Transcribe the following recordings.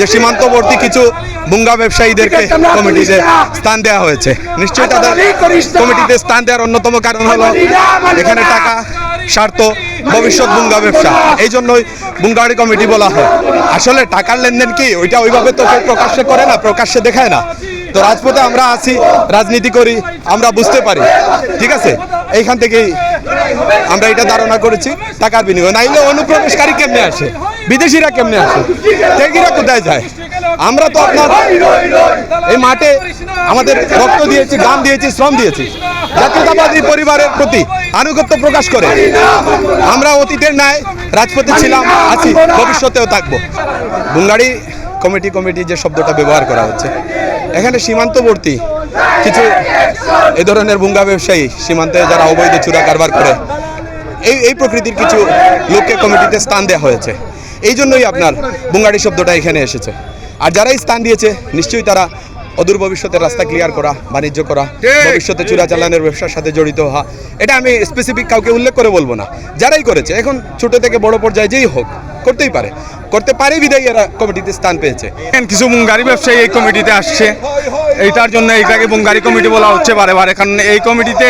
যে সীমান্তবর্তী কিছু বুঙ্গা ব্যবসায়ীদেরকে কমিটিতে স্থান দেওয়া হয়েছে। নিশ্চয়ই তাদের কমিটিতে স্থান দেওয়ার অন্যতম কারণ হলো এখানে টাকা স্বার্থ ভবিষ্যৎ বুঙ্গা ব্যবসা। এই জন্যই বুঙ্গাড়ি কমিটি বলা হয়। আসলে টাকার লেনদেন কি? ওইটা ওইভাবে তো কেউ প্রকাশ্যে করে না প্রকাশ্যে দেখায় না। তো রাজপথে আমরা আছি রাজনীতি করি আমরা বুঝতে পারি। ঠিক আছে? এইখান থেকেই আমরা এটা ধারণা করেছি টাকার বিনিময়। নাইলে অনুপ্রবেশকারী কেমনে আসে? বিদেশিরা কেমনে আসে টেকিরা কোথায় যায়? আমরা তো আপনার এই মাঠে আমাদের রক্ত দিয়েছি গান দিয়েছি, শ্রম দিয়েছি। জাতীয়তাবাদী পরিবারের প্রতি আনুগত্য প্রকাশ করে আমরা অতীতের ন্যায় রাজপথে ছিলাম, আছি, ভবিষ্যতেও থাকব। বুঙ্গাড়ি কমিটি কমিটি যে শব্দটা ব্যবহার করা হচ্ছে, এখানে সীমান্তবর্তী কিছু এ ধরনের বুঙ্গা ব্যবসায়ী সীমান্তে যারা অবৈধ চূড়া কারবার করে, এই এই প্রকৃতির কিছু লোককে কমিটিতে স্থান দেওয়া হয়েছে। এই জন্যই আপনার বুঙ্গাড়ি শব্দটা এখানে এসেছে। আর যারাই স্থান দিয়েছে নিশ্চয়ই তারা অদূর ভবিষ্যতে রাস্তা ক্লিয়ার করা বাণিজ্য করা ভবিষ্যতে চূড়া চালানের ব্যবসার সাথে জড়িত হওয়া এটা আমি স্পেসিফিক কাউকে উল্লেখ করে বলব না। যারাই করেছে এখন ছোট থেকে বড় পর্যায়ে যেই হোক করতেই পারে। করতে পারে বিদায়ী এরা কমিটিতে স্থান পেয়েছে। কিছু বুঙ্গারি ব্যবসায়ী এই কমিটিতে আসছে। এইটার জন্য এইটাকে বুঙ্গারি কমিটি বলা হচ্ছে বারে বারে। কারণ এই কমিটিতে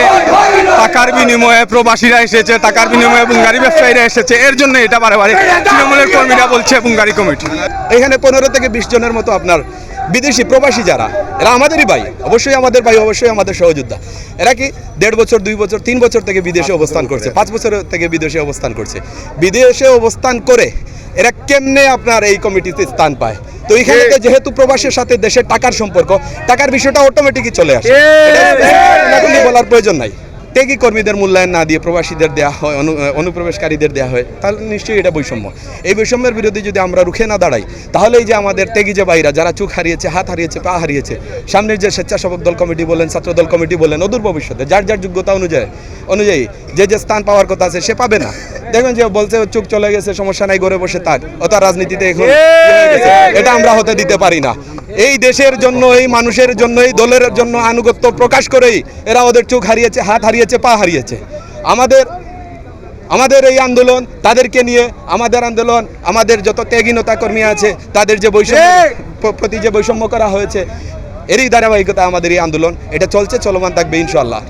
টাকার বিনিময়ে প্রবাসীরা এসেছে, টাকার বিনিময়ে বুঙ্গারি ব্যবসায়ীরা এসেছে। এর জন্য এটা বারে বারে তৃণমূলের কর্মীরা বলছে বুঙ্গারি কমিটি। এখানে পনেরো থেকে বিশ জনের মতো আপনার বিদেশি প্রবাসী যারা, এরা আমাদেরই ভাই, অবশ্যই আমাদের ভাই, অবশ্যই আমাদের সহযোদ্ধা। এরা কি দেড় বছর, দুই বছর, তিন বছর থেকে বিদেশে অবস্থান করছে, পাঁচ বছর থেকে বিদেশে অবস্থান করছে। বিদেশে অবস্থান করে এরা কেমনে আপনার এই কমিটিতে স্থান পায়? তো এখানে তো যেহেতু প্রবাসের সাথে দেশের টাকার সম্পর্ক টাকার বিষয়টা অটোমেটিকই চলে আসে। এটা বলার প্রয়োজন নাই। ত্যাগী কর্মীদের মূল্যায়ন না দিয়ে প্রবাসীদের দেওয়া হয় অনু- অনুপ্রবেশকারীদের দেওয়া হয় তাহলে নিশ্চয়ই এটা বৈষম্য। এই বৈষম্যের বিরুদ্ধে যদি আমরা রুখে না দাঁড়াই তাহলে এই যে আমাদের ত্যাগী যে ভাইরা যারা চোখ হারিয়েছে হাত হারিয়েছে পা হারিয়েছে সামনের যে স্বেচ্ছাসেবক দল কমিটি বলেন ছাত্রদল কমিটি বলেন অদূর ভবিষ্যতে যার যার যোগ্যতা অনুযায়ী অনুযায়ী যে যে স্থান পাওয়ার কথা আছে সে পাবে না। দেখবেন যে বলছে চোখ চলে গেছে সমস্যা নাই ঘরে বসে থাক। তার রাজনীতিতে এখন ইয়ে। এটা আমরা হতে দিতে পারি না। এই দেশের জন্য এই মানুষের জন্য এই দলের জন্য আনুগত্য প্রকাশ করেই এরা ওদের চোখ হারিয়েছে হাত হারিয়েছে পা হারিয়েছে। আমাদের আমাদের এই আন্দোলন তাদেরকে নিয়ে আমাদের আন্দোলন আমাদের যত ত্যাগীনতা কর্মী আছে তাদের যে বৈষম্য প্রতি যে বৈষম্য করা হয়েছে এরই ধারাবাহিকতা আমাদের এই আন্দোলন। এটা চলছে চলমান থাকবে ইনশাল্লাহ